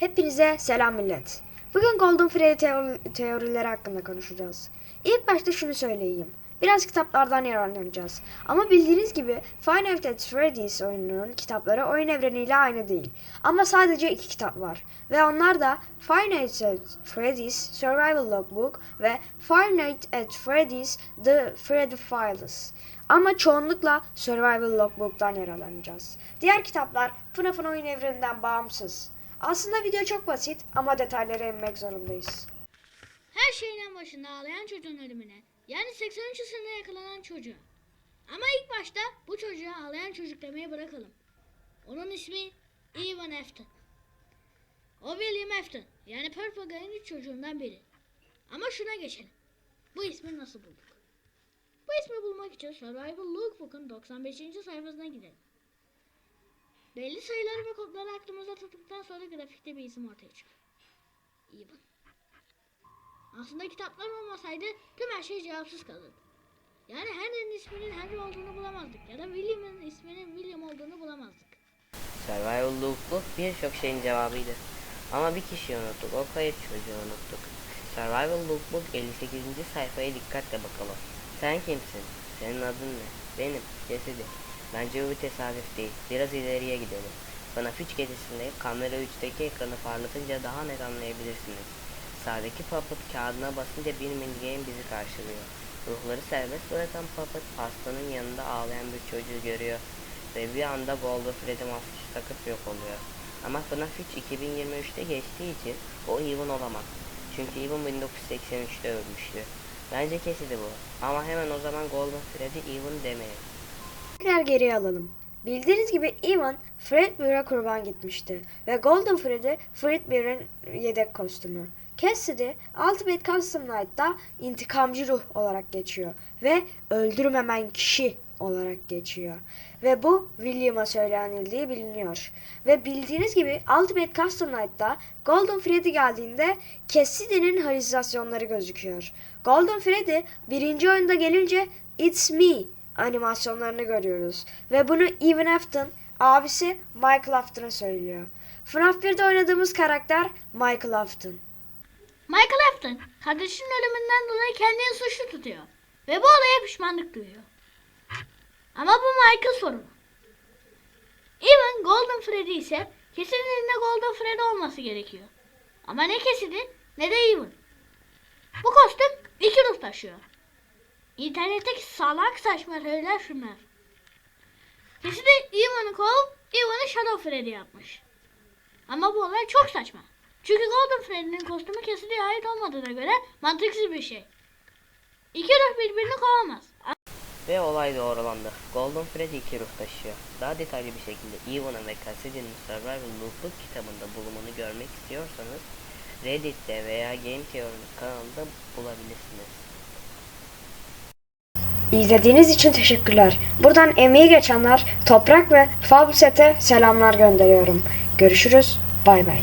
Hepinize selam millet. Bugün Golden Freddy teori- teorileri hakkında konuşacağız. İlk başta şunu söyleyeyim. Biraz kitaplardan yararlanacağız. Ama bildiğiniz gibi Five Nights at Freddy's oyununun kitapları oyun evreniyle aynı değil. Ama sadece iki kitap var. Ve onlar da Five Nights at Freddy's Survival Logbook ve Five Nights at Freddy's The Freddy Files. Ama çoğunlukla Survival Logbook'tan yararlanacağız. Diğer kitaplar FNAF'ın oyun evreninden bağımsız. Aslında video çok basit ama detaylara inmek zorundayız. Her şeyin en başında ağlayan çocuğun ölümüne, yani 83 yaşında yakalanan çocuğa. Ama ilk başta bu çocuğa ağlayan çocuk demeyi bırakalım. Onun ismi Evan Afton. O William Afton, yani Purple Guy'ın üç çocuğundan biri. Ama şuna geçelim. Bu ismi nasıl bulduk? Bu ismi bulmak için Survival Lookbook'un 95. sayfasına gidelim. Belli sayıları ve kodları aklımıza tuttuktan sonra grafikte bir isim ortaya çıkıyor. Evan. Aslında kitaplar olmasaydı tüm her şey cevapsız kalırdı. Yani Henry'nin isminin Henry olduğunu bulamazdık ya da William'ın isminin William olduğunu bulamazdık. Survival Lookbook birçok şeyin cevabıydı. Ama bir kişiyi unuttuk, o kayıp çocuğu unuttuk. Survival Lookbook 58. sayfaya dikkatle bakalım. Sen kimsin? Senin adın ne? Benim, Cassidy. Bence bu bir tesadüf değil. Biraz ileriye gidelim. 3 gecesinde kamera 3'teki ekranı parlatınca daha net anlayabilirsiniz. Sağdaki puppet kağıdına basınca bir minigame bizi karşılıyor. Ruhları serbest bırakan puppet pastanın yanında ağlayan bir çocuğu görüyor ve bir anda Golden Freddy maskesi takıp yok oluyor. Ama FNAF 3 2023'te geçtiği için o Evan olamaz. Çünkü Evan 1983'te ölmüştü. Bence kesidi bu. Ama hemen o zaman Golden Freddy Evan demeyin. Tekrar geriye alalım. Bildiğiniz gibi Evan Fredbear'a kurban gitmişti ve Golden Freddy Fredbear'ın yedek kostümü. Cassidy Ultimate Custom Night'ta intikamcı ruh olarak geçiyor ve öldürmemen kişi olarak geçiyor. Ve bu William'a söylenildiği biliniyor. Ve bildiğiniz gibi Ultimate Custom Night'ta Golden Freddy geldiğinde Cassidy'nin halüsinasyonları gözüküyor. Golden Freddy birinci oyunda gelince It's Me animasyonlarını görüyoruz. Ve bunu Evan Afton, abisi Michael Afton'a söylüyor. FNAF 1'de oynadığımız karakter Michael Afton. Michael Afton, kardeşinin ölümünden dolayı kendini suçlu tutuyor. Ve bu olaya pişmanlık duyuyor. Ama bu Michael sorunu. Evan Golden Freddy ise kesinlikle Golden Freddy olması gerekiyor. Ama ne kesidi ne de Evan. Bu kostüm iki ruh taşıyor. İnternetteki salak saçma şeyler şunlar. Kesidi Evan'ı kovup Evan'ı Shadow Freddy yapmış. Ama bu olay çok saçma. Çünkü Golden Freddy'nin kostümü Cassidy'ye ait olmadığına göre mantıksız bir şey. İki ruh birbirini kovamaz. Ve olay doğrulandı. Golden Freddy iki ruh taşıyor. Daha detaylı bir şekilde Evan'ın ve Cassidy'nin Survival Lookbook kitabında bulumunu görmek istiyorsanız Reddit'te veya Game Theory'nin kanalında bulabilirsiniz. İzlediğiniz için teşekkürler. Buradan emeği geçenler Toprak ve Fabset'e selamlar gönderiyorum. Görüşürüz. Bay bay.